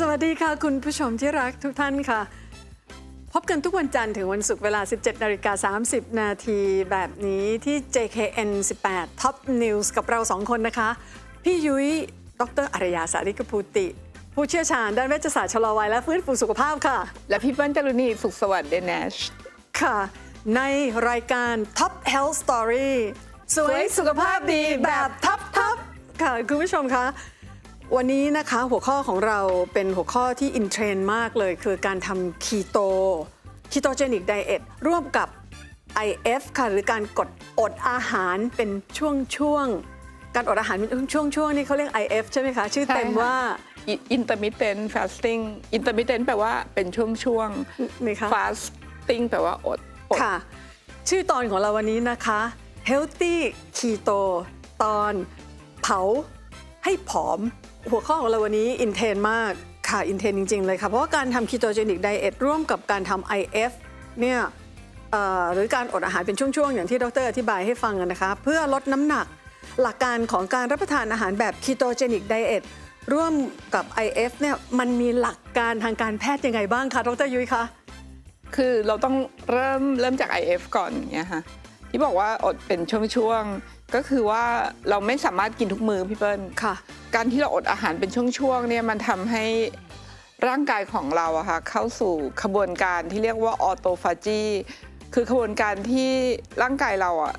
สวัสดีค่ะ คุณผู้ชมที่รักทุกท่านค่ะ พบกันทุกวันจันทร์ถึงวันศุกร์เวลา 17นาฬิกา30 นาทีแบบนี้ที่ JKN 18 Top News กับเราสองคนนะคะ พี่ยุ้ย ดรอารยาสาริกภูติ ผู้เชี่ยวชาญด้านเวชศาสตร์ชะลอวัยและฟื้นฟูสุขภาพค่ะ และพี่เปิ้ลจารุณีสุขสวัสดิ์เดนเนชค่ะ ในรายการ Top Health Story สวยสุขภาพดีแบบท็อปทอปค่ะ คุณผู้ชมคะ วันนี้นะคะหัวข้อของเราเป็นหัวข้อที่อินเทรนด์มากเลย คือการทำคีโตคีโตเจนิกไดเอทร่วมกับ IF ค่ะหรือการกดอดอาหารเป็นช่วงๆการอดอาหารเป็นช่วงๆนี่เขาเรียก IF ใช่ไหมคะ ชื่อเต็มว่าอินเตอร์มิเทนฟาสติ้งอินเตอร์มิเทนแปลว่าเป็นช่วงนี่คะๆฟาสติ้งแปลว่าอดอดค่ะ ชื่อตอนของเราวันนี้นะคะ Healthy Keto ตอนเผา ให้ผอม หัวข้อของเราวันนี้อินเทนมากค่ะอินเทนจริง ๆ เลยค่ะ เพราะว่าการทำ Ketogenic Diet ร่วมกับการทำ IF เนี่ยหรือการอดอาหารเป็นช่วง ๆ อย่างที่ดรอธิบายให้ฟังนะคะ เพื่อลดน้ำหนักหลักการของการรับประทานอาหารแบบ Ketogenic Diet ร่วมกับ IF เนี่ยมันมีหลักการทางการแพทย์ยังไงบ้างคะดรยุ้ยคะคือเราต้องเริ่มเริ่มจาก IF ก่อนเนี่ยค่ะที่บอกว่าอดเป็นช่วงๆ ก็คือว่าเราไม่สามารถกินทุกมื้อพี่เปิ้ลค่ะ การที่เราอดอาหารเป็นช่วงๆเนี่ยมันทำให้ร่างกายของเราอะค่ะเข้าสู่ขบวนการที่เรียกว่าออโตฟาจีคือขบวนการที่ร่างกายเราอะ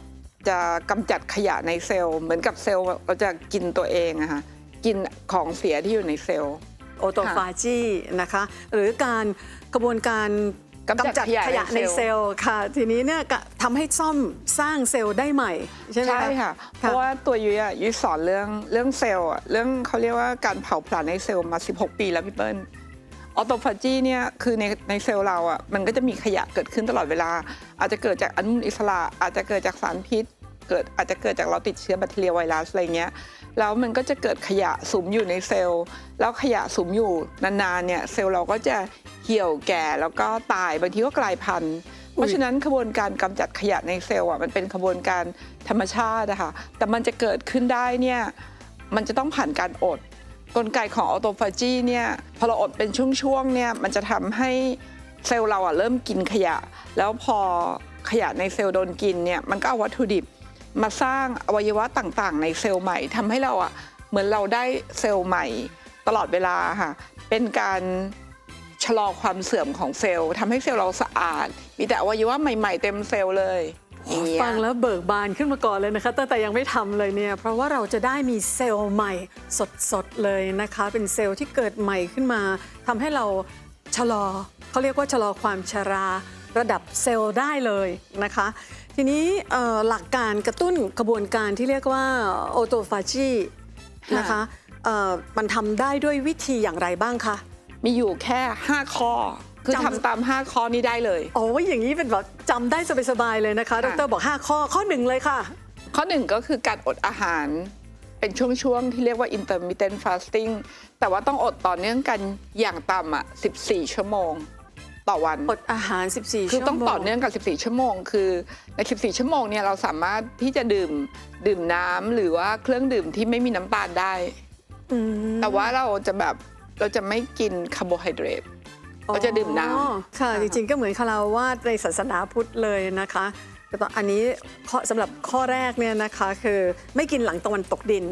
จะกำจัดขยะในเซลล์ เหมือนกับเซลล์เราจะกินตัวเองอะค่ะกินของเสียที่อยู่ในเซลล์โอโตฟาจีนะคะ หรือการกระบวนการ กำจัดขยะในในเซเซลลล์ล์ค่ะ ทีนี้เนี่ยก็ทำให้ซ่อมสร้างเซลล์ได้ใหม่ใช่ไหมใช่ค่ะ เพราะว่าตัวยุ้ยอะยุ้ยสอนเรื่องเรื่องเซลล์อะเรื่องเขาเรียกว่าการเผาผลาญในเซลล์มา 16 ปีแล้วพี่เปิ้ลออโตฟาจีเนี่ยคือในในเซลล์เราอะมันก็จะมีขยะเกิดขึ้นตลอดเวลา อาจจะเกิดจากอนุมูลอิสระอาจจะเกิดจากสารพิษ เกิดอาจจะเกิดจากเราติดเชื้อแบคทีเรียไวรัสอะไรเงี้ยแล้วมันก็จะเกิดขยะสุมอยู่ในเซลล์ แล้วขยะสุมอยู่นานๆเนี่ยเซลล์เราก็จะเหี่ยวแก่แล้วก็ตายบางทีก็กลายพันธุ์เพราะฉะนั้นขบวนการกำจัดขยะในเซลล์อะมันเป็นขบวนการธรรมชาติอะค่ะแต่มันจะเกิดขึ้นได้เนี่ยมันจะต้องผ่านการอด กลไกของออโตฟาจีเนี่ยพอเราอดเป็นช่วงๆเนี่ยมันจะทำให้เซลล์เราอะเริ่มกินขยะ แล้วพอขยะในเซลล์โดนกินเนี่ยมันก็เอาวัตถุดิบ มาสร้างอวัยวะต่างๆ ในเซลล์ใหม่ทำให้เราอะเหมือนเราได้เซลล์ใหม่ตลอดเวลาค่ะ เป็นการชะลอความเสื่อมของเซลล์ทำให้เซลล์เราสะอาด มีแต่อวัยวะใหม่ ๆ เต็มเซลล์เลยฟังแล้วเบิกบานขึ้นมาก่อนเลยนะคะตั้งแต่ยังไม่ทำเลยเนี่ย เพราะว่าเราจะได้มีเซลล์ใหม่สดๆเลยนะคะ เป็นเซลล์ที่เกิดใหม่ขึ้นมาทำให้เราชะลอเขาเรียกว่าชะลอความชราระดับเซลล์ได้เลยนะคะ ทีนี้เอ่อหลักการกระตุ้นกระบวนการที่เรียกว่าโอโตฟาจีนะคะเอ่อมันทำได้ด้วยวิธีอย่างไรบ้างคะ มีอยู่แค่ 5 ข้อ คือจำทำตาม 5 ข้อนี้ได้เลยโอ้ยอย่างนี้เป็นแบบจำได้สบายๆเลยนะคะดค่ะรบอก 5 ข้อข้อหนึ่งเลยค่ะ ข้อหนึ่งก็คือการอดอาหารเป็นช่วงๆ ที่เรียกว่า intermittent fasting แต่ว่าต้องอดต่อเนื่องกันอย่างต่ำอะ 14 ชั่วโมง ต่อวันอดอาหาร 14 คือชั่วโมง ต้องต่อเนื่องกัน14 ชั่วโมง คือใน 14 ชั่วโมงเนี่ยเราสามารถที่จะดื่มดื่มน้ำหรือว่าเครื่องดื่มที่ไม่มีน้ำตาลได้ อืมแต่ว่าเราจะแบบเราจะไม่กินคาร์โบไฮเดรตก็จะดื่มน้ำ อ๋อค่ะอ่าจริงๆ ก็เหมือนคาราวาสในศาสนาพุทธเลยนะคะแต่ตอนอันนี้ข้อสำหรับข้อแรกเนี่ยนะคะ คือไม่กินหลังตะวันตกดิน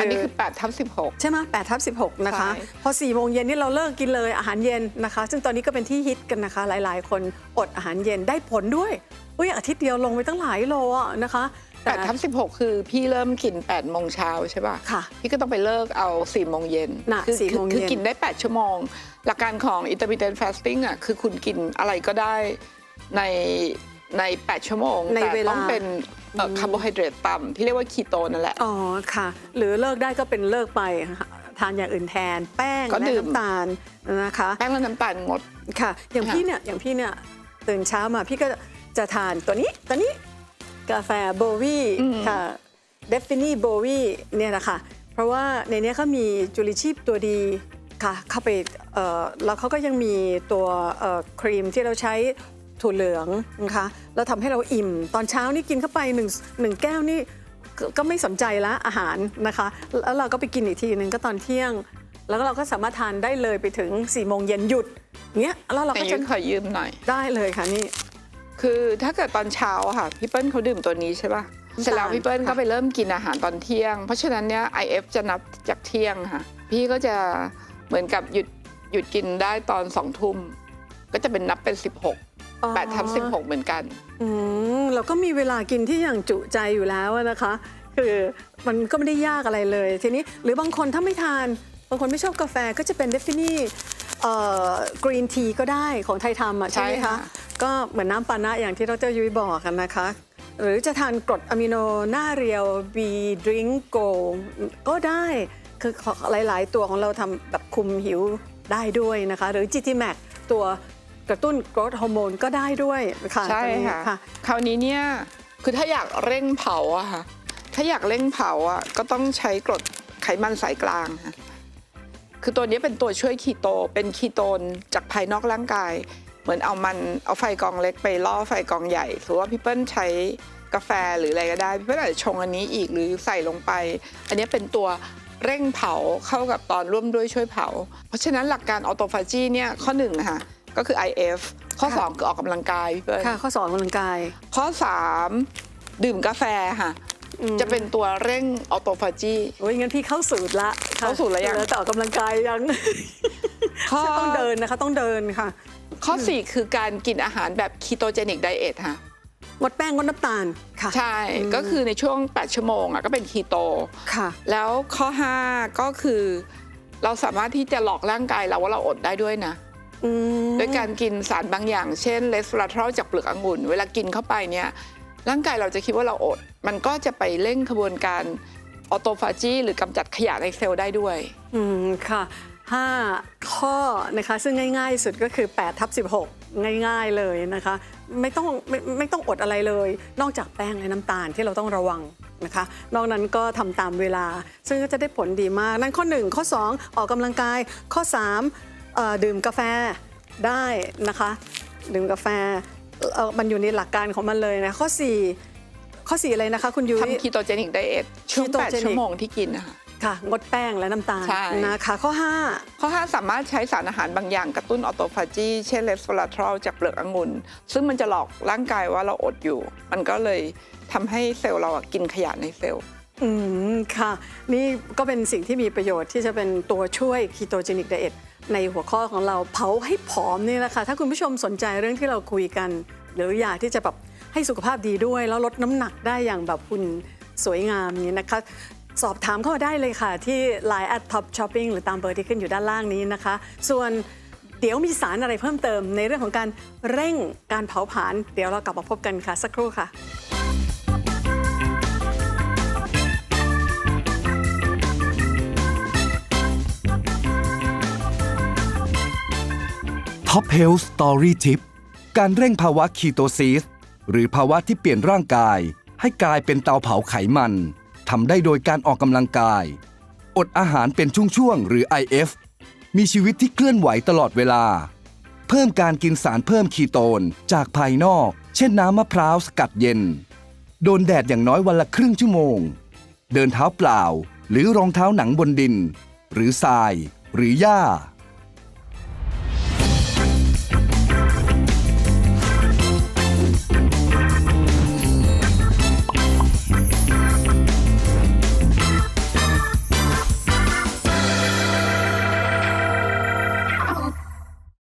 อันนี้คือ8ทับ16 ใช่ไหม8ทับ16นะคะ ใช่ พอ4โมงเย็นนี่เราเลิกกินเลยอาหารเย็นนะคะ ซึ่งตอนนี้ก็เป็นที่ฮิตกันนะคะ หลายๆ คนอดอาหารเย็นได้ผลด้วยอุ้ยอาทิตย์เดียวลงไปตั้งหลายโลอะนะคะแต่8ทับ16 คือพี่เริ่มกิน8โมงเช้าใช่ป่ะ ค่ะ พี่ก็ต้องไปเลิกเอา4โมงเย็นน่ะคื4โมงเย็น คือกินได้ 8 ชั่วโมง หลักการของ intermittent fasting อะคือคุณกินอะไรก็ได้ในใน 8 ชั่วโมง ในแต่เวลา ต้องเป็น คาร์โบไฮเดรตต่ำที่เรียกว่าคีโตนั่นแหละ อ๋อค่ะ หรือเลิกได้ก็เป็นเลิกไปทานอย่างอื่นแทน แป้งก็และดื่ม น้ำตาลนะคะแป้งและน้ำตาลงด ค่ะ อย่างค่ะ พี่เนี่ยอย่างพี่เนี่ยตื่นเช้ามาพี่ก็จะทานตัวนี้ตัวนี้กาแฟโบวีค่ะเดฟฟินี่โบวีเนี่ยนะคะเพราะว่าในเนี้ยเขามีจุลิชีพตัวดีค่ะเข้าไปเอ่อแล้วเขาก็ยังมีตัวเอ่อครีมที่เราใช้ ถั่วเหลืองนะคะแล้วทำให้เราอิ่ม ตอนเช้านี่กินเข้าไปหนึ่งหนึ่งแก้วนี่ก็ก็ไม่สนใจละอาหารนะคะ แล้วเราก็ไปกินอีกทีหนึ่งก็ตอนเที่ยง แล้วก็เราก็สามารถทานได้เลยไปถึง4ี่โมงเย็นหยุดเงี้ยแล้วเราแต่ก็ยุจะ้ยขอยืมหน่อยได้เลยค่ะนี่ คือถ้าเกิดตอนเช้าอะค่ะพี่เปิ้ลเขาดื่มตัวนี้ใช่ป่ะน้ำตาลเสร็จแล้วพี่เปิ้ลค่ะก็ไปเริ่มกินอาหารตอนเที่ยง เพราะฉะนั้นเนี่ย IF จะนับจากเที่ยงค่ะ พี่ก็จะเหมือนกับหยุดหยุดกินได้ตอนสองทุ่มก็จะเป็นนับเป็น 16 8ทับ16 เหมือนกัน อืมเราก็มีเวลากินที่อย่างจุใจอยู่แล้วอะนะคะ คือมันก็ไม่ได้ยากอะไรเลย ทีนี้หรือบางคนถ้าไม่ทาน บางคนไม่ชอบกาแฟก็จะเป็นเดฟฟินี่กรีนทีก็ได้ของไทยทำอะใช่ไหมใช่คะค่ะก็เหมือนน้ำปานะอย่างที่ดรยุ้ยบอกกันนะคะ หรือจะทานกรดอะมิโนหน้าเรียว B Drink Go ก็ได้คือหลาย ๆ ตัวของเราทำแบบคุมหิวได้ด้วยนะคะ หรือ GT Max ตัว กระตุ้นกรดฮอร์โมนก็ได้ด้วยค่ะใช่ตัวนี้ค่ะ คราวนี้เนี่ยคือถ้าอยากเร่งเผาอะค่ะ ถ้าอยากเร่งเผาอะก็ต้องใช้กรดไขมันสายกลางค่ะคือตัวนี้เป็นตัวช่วยคีโต เป็นคีโตนจากภายนอกร่างกาย เหมือนเอามันเอาไฟกองเล็กไปล่อไฟกองใหญ่ถือว่าพี่เปิ้ลใช้กาแฟหรืออะไรก็ได้พี่เปิ้ลอาจจะชงอันนี้อีกหรือใส่ลงไป อันนี้เป็นตัวเร่งเผาเข้ากับตอนร่วมด้วยช่วยเผา เพราะฉะนั้นหลักการออโตฟาจีเนี่ยข้อหนึ่งนะคะ ก็คือ IF ข้อ ค่ะ 2 คือออกกำลังกายพี่เปิ้ลค่ะ ข้อสอนกำลังกายข้อ 3 ดื่มกาแฟค่ะ อืมจะเป็นตัวเร่งออโตฟาจี โอ้ยงั้นพี่เข้าสูตรละค่ะเข้าสูตรแล้วยังเหลือแต่ออกกำลังกายยังข้อต้องเดินนะคะต้องเดินค่ะ ข้อ 4 คือการกินอาหารแบบคีโตเจนิกไดเอทค่ะ งดแป้งงดน้ำตาลค่ะ ใช่ ก็คือในช่วง 8 ชั่วโมงอะก็เป็นคีโต ค่ะ แล้วข้อ 5 ก็คือ เราสามารถที่จะหลอกร่างกายเราว่าเราอดได้ด้วยนะอืม ด้วยการกินสารบางอย่าง เช่นเลสเวอราทรอลจากเปลือกองุ่น เวลากินเข้าไปเนี่ยร่างกายเราจะคิดว่าเราอด มันก็จะไปเร่งขบวนการออโตฟาจีหรือกำจัดขยะในเซลล์ได้ด้วย อืมค่ะ 5 ข้อนะคะ ซึ่งง่าย ๆ สุดก็คือ8ทับ16 ง่ายๆเลยนะคะ ไม่ต้องไม่ไม่ต้องอดอะไรเลย นอกจากแป้งและน้ำตาลที่เราต้องระวังนะคะ นอกนั้นก็ทำตามเวลา ซึ่งก็จะได้ผลดีมาก นั่นข้อ 1 ข้อ 2 ออกกำลังกายข้อ 3 เอ่อดื่มกาแฟได้นะคะ ดื่มกาแฟเอ่อมันอยู่ในหลักการของมันเลยนะ ข้อ 4 ข้อ 4 อะไรนะคะ คุณยุ้ย ทำคีโตเจนิกไดเอทช่วง Ketogenic 8 ชั่วโมงที่กินนะคะ ค่ะ งดแป้งและน้ำตาลใช่ นะคะ ข้อ5ข้อ 5 สามารถใช้สารอาหารบางอย่างกระตุ้นออโตฟาจี เช่นเลสเวอราทรอลจากเปลือกองุ่น ซึ่งมันจะหลอกร่างกายว่าเราอดอยู่ มันก็เลยทำให้เซลล์เราอะกินขยะในเซลล์อืม ค่ะ นี่ก็เป็นสิ่งที่มีประโยชน์ที่จะเป็นตัวช่วย ketogenic diet ในหัวข้อของเราเผาให้ผอมนี่แหละค่ะถ้าคุณผู้ชมสนใจเรื่องที่เราคุยกัน หรืออยากที่จะแบบให้สุขภาพดีด้วย แล้วลดน้ำหนักได้อย่างแบบคุณสวยงามนี้นะคะ สอบถามเข้ามาได้เลยค่ะ ที่ Line at Top Shopping หรือตามเบอร์ที่ขึ้นอยู่ด้านล่างนี้นะคะ ส่วนเดี๋ยวมีสารอะไรเพิ่มเติม ในเรื่องของการเร่งการเผาผลาญเดี๋ยวเรากลับมาพบกันค่ะสักครู่ค่ะ Top Health Story Tip การเร่งภาวะคีโตซิสหรือภาวะที่เปลี่ยนร่างกาย ให้กลายเป็นเตาเผาไขมันทำได้โดยการออกกำลังกาย อดอาหารเป็นช่วงๆหรือ IF มีชีวิตที่เคลื่อนไหวตลอดเวลา เพิ่มการกินสารเพิ่มคีโตนจากภายนอก เช่นน้ำมะพร้าวสกัดเย็น โดนแดดอย่างน้อยวันละครึ่งชั่วโมง เดินเท้าเปล่า หรือรองเท้าหนังบนดิน หรือทราย หรือหญ้า